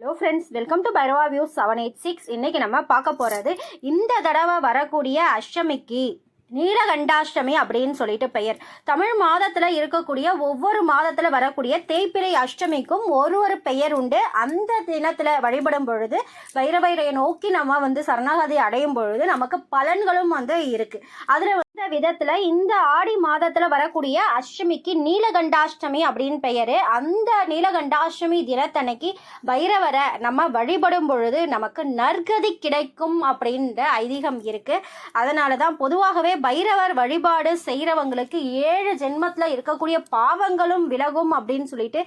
Hello friends welcome to Bhairava view seven eight six இன்னைக்கு நம்ம பார்க்க போகிறது இந்த தடவை வரக்கூடிய அஷ்டமிக்கு நீலகண்டாஷ்டமி அப்படின்னு சொல்லிட்டு பெயர். தமிழ் மாதத்தில் இருக்கக்கூடிய ஒவ்வொரு மாதத்தில் வரக்கூடிய தேய்பிறை அஷ்டமிக்கும் ஒரு ஒரு பெயர் உண்டு. அந்த தினத்தில் வழிபடும் பொழுது வைரவைரையை நோக்கி நம்ம வந்து சரணாகதி அடையும் பொழுது நமக்கு பலன்களும் வந்து இருக்குது அதில் இந்த விதத்துல இந்த ஆடி மாதத்துல வரக்கூடிய அஷ்டமிக்கு நீலகண்டாஷ்டமி அப்படின்னு பெயரு. அந்த நீலகண்டாஷ்டமி தினத்தன்னைக்கு பைரவரை நம்ம வழிபடும் பொழுது நமக்கு நற்கதி கிடைக்கும் அப்படின்ற ஐதீகம் இருக்கு. அதனால தான் பொதுவாகவே பைரவர் வழிபாடு செய்கிறவங்களுக்கு ஏழு ஜென்மத்தில் இருக்கக்கூடிய பாவங்களும் விலகும் அப்படின்னு சொல்லிட்டு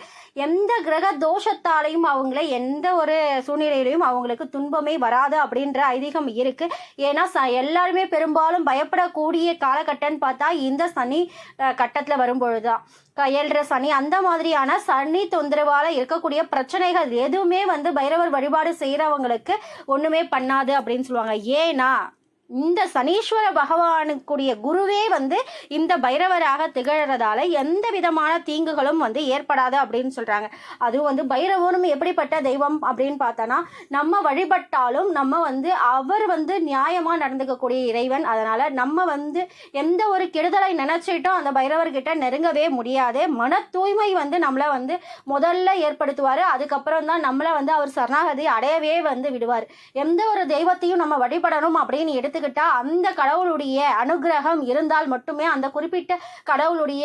எந்த கிரக தோஷத்தாலையும் அவங்கள எந்த ஒரு சூழ்நிலையிலையும் அவங்களுக்கு துன்பமே வராது அப்படின்ற ஐதீகம் இருக்கு. ஏன்னா ச எல்லாருமே பெரும்பாலும் பயப்படக்கூடிய காலகட்டம்னு பார்த்தா இந்த சனி கட்டத்தில் வரும்பொழுது வரும்பொழுதுதான். க- ஏழரை சனி அந்த மாதிரியான சனி தொந்தரவால இருக்கக்கூடிய பிரச்சனைகள் எதுவுமே வந்து பைரவர் வழிபாடு செய்யறவங்களுக்கு ஒண்ணுமே பண்ணாது அப்படின்னு சொல்லுவாங்க. ஏன்னா இந்த சனீஸ்வர பகவானுக்குரிய குருவே வந்து இந்த பைரவராக திகழறதால எந்த விதமான தீங்குகளும் வந்து ஏற்படாது அப்படின்னு சொல்றாங்க. அதுவும் வந்து பைரவரும் எப்படிப்பட்ட தெய்வம் அப்படின்னு பார்த்தோன்னா நம்ம வழிபட்டாலும் நம்ம வந்து அவர் வந்து நியாயமா நடந்துக்கக்கூடிய இறைவன். அதனால நம்ம வந்து எந்த ஒரு கெடுதலை நினைச்சிட்டோம் அந்த பைரவர்கிட்ட நெருங்கவே முடியாது. மன தூய்மை வந்து நம்மளை வந்து முதல்ல ஏற்படுத்துவார். அதுக்கப்புறம் தான் நம்மளை வந்து அவர் சரணாகதி அடையவே வந்து விடுவார். எந்த ஒரு தெய்வத்தையும் நம்ம வழிபடணும் அப்படின்னு எடுத்து எடுத்துக்கிட்டா அந்த கடவுளுடைய அனுகிரகம் இருந்தால் மட்டுமே அந்த குறிப்பிட்ட கடவுளுடைய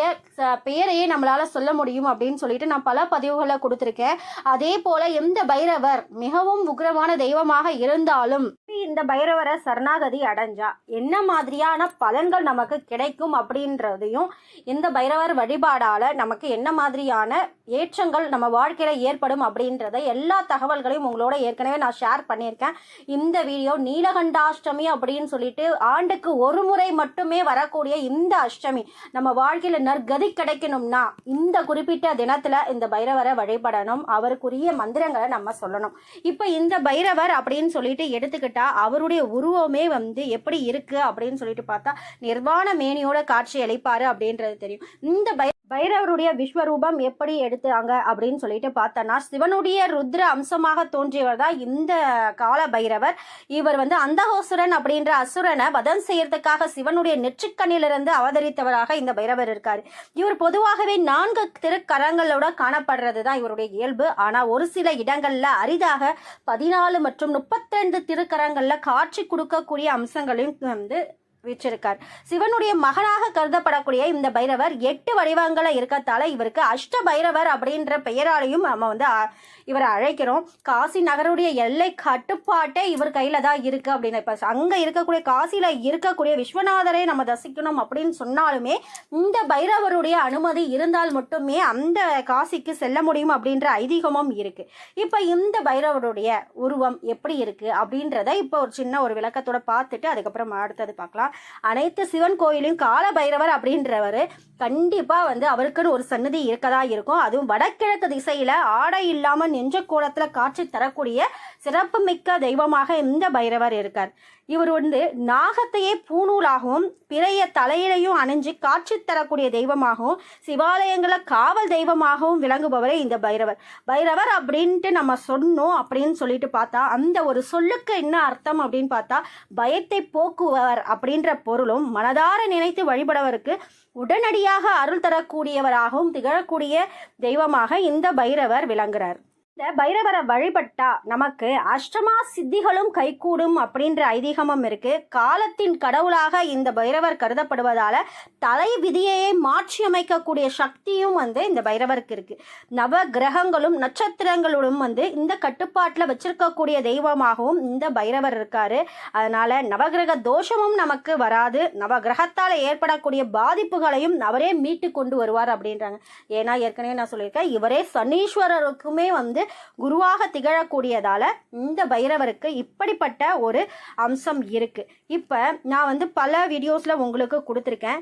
பெயரையே நம்மளால சொல்ல முடியும் அப்படின்னு சொல்லிட்டு நான் பல பதிவுகளை கொடுத்துருக்கேன். அதே போல எந்த பைரவர் மிகவும் உக்ரமான தெய்வமாக இருந்தாலும் இந்த பைரவரை சரணாகதி அடைஞ்சா என்ன மாதிரியான பலன்கள் நமக்கு கிடைக்கும் அப்படின்றதையும் இந்த பைரவர் வழிபாடால நமக்கு என்ன மாதிரியான ஏற்றங்கள் நம்ம வாழ்க்கையில ஏற்படும் அப்படின்றத எல்லா தகவல்களையும் உங்களோட ஏற்கனவே நான் ஷேர் பண்ணியிருக்கேன். இந்த வீடியோ நீலகண்டாஷ்டமி அப்படின்னு சொல்லிட்டு ஆண்டுக்கு ஒரு முறை மட்டுமே வரக்கூடிய இந்த அஷ்டமி நம்ம வாழ்க்கையில நற்கதி கிடைக்கணும்னா இந்த குறிப்பிட்ட தினத்துல இந்த பைரவரை வழிபடணும். அவருக்குரிய மந்திரங்களை நம்ம சொல்லணும். இப்போ இந்த பைரவர் அப்படின்னு சொல்லிட்டு எடுத்துக்கிட்டா அவருடைய உருவமே வந்து எப்படி இருக்கு அப்படின்னு சொல்லிட்டு பார்த்தா நிர்வாண மேனியோட காட்சி அளிப்பாரு அப்படின்றது தெரியும். இந்த பய பைரவருடைய விஸ்வரூபம் எப்படி எடுத்தாங்க அப்படின்னு சொல்லிட்டு பார்த்தோன்னா சிவனுடைய ருத்ர அம்சமாக தோன்றியவர் தான் இந்த கால பைரவர். இவர் வந்து அந்தகோசுரன் அப்படின்ற அசுரனை வதம் செய்யறதுக்காக சிவனுடைய நெற்றிக்கண்ணிலிருந்து அவதரித்தவராக இந்த பைரவர் இருக்கார். இவர் பொதுவாகவே நான்கு திருக்கரங்களோட காணப்படுறது தான் இவருடைய இயல்பு. ஆனால் ஒரு சில இடங்கள்ல அரிதாக பதினாலு மற்றும் முப்பத்திரெண்டு திருக்கரங்கள்ல காட்சி கொடுக்கக்கூடிய அம்சங்களையும் வந்து வச்சிருக்கார் சிவனுடைய மகனாக கருதப்படக்கூடிய இந்த பைரவர் எட்டு வடிவங்களை இருக்கத்தால இவருக்கு அஷ்ட பைரவர் அப்படின்ற பெயராலையும் நம்ம வந்து இவரை அழைக்கிறோம். காசி நகருடைய எல்லை கட்டுப்பாட்டே இவர் கையில தான் இருக்கு அப்படின்னு. இப்ப அங்க இருக்கக்கூடிய காசியில இருக்கக்கூடிய விஸ்வநாதரை நம்ம தசிக்கணும் அப்படின்னு சொன்னாலுமே இந்த பைரவருடைய அனுமதி இருந்தால் மட்டுமே அந்த காசிக்கு செல்ல முடியும் அப்படின்ற ஐதீகமும் இருக்கு. இப்ப இந்த பைரவருடைய உருவம் எப்படி இருக்கு அப்படின்றத இப்போ ஒரு சின்ன ஒரு விளக்கத்தோட பார்த்துட்டு அதுக்கப்புறம் அடுத்தது பார்க்கலாம். அனைத்து சிவன் கோயிலையும் கால பைரவர் அப்படின்றவர் கண்டிப்பாக வந்து அவருக்குன்னு ஒரு சன்னதி இருக்கதா இருக்கும். அதுவும் வடகிழக்கு திசையில் ஆடை இல்லாமல் நெஞ்ச கோலத்தில் காட்சி தரக்கூடிய சிறப்புமிக்க தெய்வமாக இந்த பைரவர் இருக்கார். இவர் வந்து நாகத்தையே பூணூலாகவும் பிறைய தலையிலையும் அணிஞ்சு காட்சி தரக்கூடிய தெய்வமாகவும் சிவாலயங்களை காவல் தெய்வமாகவும் விளங்குபவரே இந்த பைரவர். பைரவர் அப்படின்ட்டு நம்ம சொன்னோம் அப்படின்னு சொல்லிட்டு பார்த்தா அந்த ஒரு சொல்லுக்கு என்ன அர்த்தம் அப்படின்னு பார்த்தா பயத்தை போக்குவர் அப்படின்னு அப்படின்ற பொருளும் மனதார நினைத்து வழிபடவருக்கு உடனடியாக அருள் தரக்கூடியவராகவும் திகழக்கூடிய தெய்வமாக இந்த பைரவர் விளங்குகிறார் இந்த பைரவரை வழிபட்டா நமக்கு அஷ்டமா சித்திகளும் கைகூடும் அப்படின்ற ஐதீகமும் இருக்கு. காலத்தின் கடவுளாக இந்த பைரவர் கருதப்படுவதால தலை விதியையே மாற்றி அமைக்கக்கூடிய சக்தியும் வந்து இந்த பைரவருக்கு இருக்கு. நவ கிரகங்களும் நட்சத்திரங்களும் வந்து இந்த கட்டுப்பாட்டில் வச்சிருக்கக்கூடிய தெய்வமாகவும் இந்த பைரவர் இருக்காரு. அதனால நவகிரக தோஷமும் நமக்கு வராது. நவகிரகத்தால் ஏற்படக்கூடிய பாதிப்புகளையும் அவரே மீட்டு கொண்டு வருவார் அப்படின்றாங்க. ஏன்னா ஏற்கனவே நான் சொல்லியிருக்கேன் இவரே சனீஸ்வரருக்குமே வந்து குருவாக திகழக்கூடியதால இந்த பைரவருக்கு இப்படிப்பட்ட ஒரு அம்சம் இருக்கு. இப்போ நான் வந்து பல வீடியோஸில் உங்களுக்கு கொடுத்துருக்கேன்.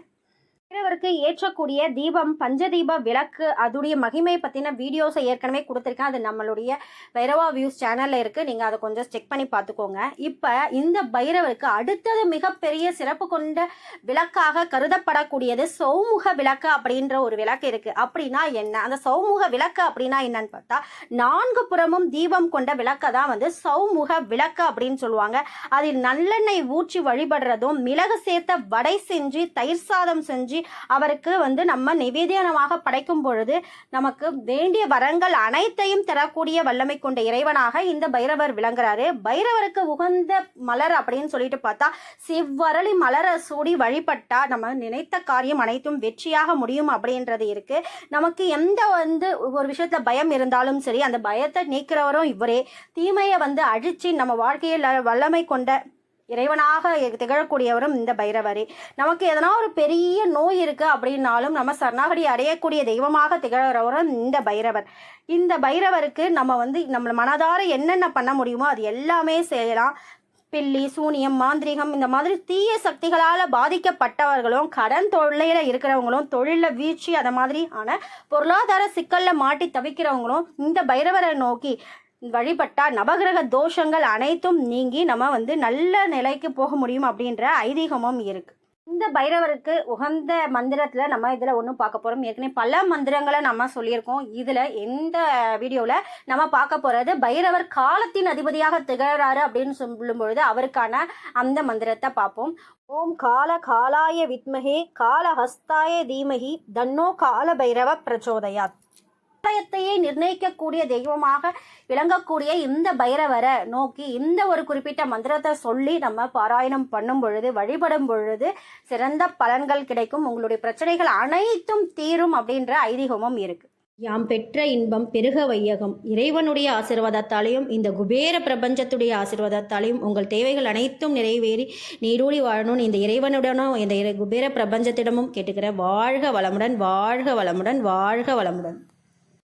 பைரவருக்கு ஏற்றக்கூடிய தீபம் பஞ்சதீப விளக்கு அதுடைய மகிமையை பற்றின வீடியோஸை ஏற்கனவே கொடுத்துருக்கேன். அது நம்மளுடைய பைரவா வியூஸ் சேனலில் இருக்குது நீங்கள் அதை கொஞ்சம் செக் பண்ணி பார்த்துக்கோங்க. இப்போ இந்த பைரவருக்கு அடுத்தது மிகப்பெரிய சிறப்பு கொண்ட விளக்காக கருதப்படக்கூடியது சௌமுக விளக்கு அப்படின்ற ஒரு விளக்கு இருக்குது அப்படின்னா என்ன? அந்த சௌமுக விளக்கு அப்படின்னா என்னன்னு பார்த்தா நான்கு புறமும் தீபம் கொண்ட விளக்கை தான் வந்து சௌமுக விளக்கு அப்படின்னு சொல்லுவாங்க. அதில் நல்லெண்ணெய் ஊற்றி வழிபடுறதும் மிளகு சேர்த்த வடை செஞ்சு தயிர் சாதம் செஞ்சு அவருக்கு வந்து நம்ம நிவேதனமாக படைக்கும் பொழுது நமக்கு வேண்டிய வரங்கள் அனைத்தையும் தரக்கூடிய வல்லமை கொண்ட இறைவனாக இந்த பைரவர் விளங்குறாரு. பைரவருக்கு உகந்த மலர் அப்படின்னு சொல்லிட்டு பார்த்தா சிவ்வரளி மலரை சூடி வழிபட்டா நம்ம நினைத்த காரியம் அனைத்தும் வெற்றியாக முடியும் அப்படின்றது இருக்கு. நமக்கு எந்த வந்து ஒரு விஷயத்துல பயம் இருந்தாலும் சரி அந்த பயத்தை நீக்கிறவரும் இவரே. தீமையை வந்து அழிச்சு நம்ம வாழ்க்கையில் வல்லமை கொண்ட இறைவனாக திகழக்கூடியவரும் இந்த பைரவரே. நமக்கு எதனா ஒரு பெரிய நோய் இருக்கு அப்படின்னாலும் நம்ம சரணாகடி அடையக்கூடிய தெய்வமாக திகழறவரும் இந்த பைரவர். இந்த பைரவருக்கு நம்ம வந்து நம்ம மனதார என்னென்ன பண்ண முடியுமோ அது எல்லாமே செய்யலாம். பில்லி சூனியம் மாந்திரிகம் இந்த மாதிரி தீய சக்திகளால் பாதிக்கப்பட்டவர்களும் கடன் தொல்லையில் இருக்கிறவங்களும் தொழிலில் வீழ்ச்சி அந்த மாதிரியான பொருளாதார சிக்கலில் மாட்டி தவிக்கிறவங்களும் இந்த பைரவரை நோக்கி வழிபட்டால் நவகிரக தோஷங்கள் அனைத்தும் நீங்கி நம்ம வந்து நல்ல நிலைக்கு போக முடியும் அப்படின்ற ஐதீகமும் இருக்குது இந்த பைரவருக்கு உகந்த மந்திரத்தில் நம்ம இதில் ஒன்றும் பார்க்க போகிறோம் ஏற்கனவே பல மந்திரங்களை நம்ம சொல்லியிருக்கோம். இதில் எந்த வீடியோவில் நம்ம பார்க்க போகிறது பைரவர் காலத்தின் அதிபதியாக திகழறாரு அப்படின்னு சொல்லும் பொழுது அவருக்கான அந்த மந்திரத்தை பார்ப்போம். ஓம் கால காலாய வித்மகே காலஹஸ்தாய தீமகி தன்னோ கால பைரவ பிரச்சோதயாத். ஆலயத்தையே நிர்ணயிக்கக்கூடிய தெய்வமாக விளங்கக்கூடிய இந்த பைரவரை நோக்கி இந்த ஒரு குறிப்பிட்ட மந்திரத்தை சொல்லி நம்ம பாராயணம் பண்ணும் பொழுது வழிபடும் பொழுது சிறந்த பலன்கள் கிடைக்கும். உங்களுடைய பிரச்சனைகள் அனைத்தும் தீரும் அப்படின்ற ஐதீகமும் இருக்கு. யாம் பெற்ற இன்பம் பெருக வையகம். இறைவனுடைய ஆசிர்வாதத்தாலையும் இந்த குபேர பிரபஞ்சத்துடைய ஆசிர்வாதத்தாலையும் உங்கள் தேவைகள் அனைத்தும் நிறைவேறி நீரூடி வாழணும் இந்த இறைவனுடனும் இந்த குபேர பிரபஞ்சத்திடமும் கேட்டுக்கிற வாழ்க வளமுடன் வாழ்க வளமுடன் வாழ்க வளமுடன்.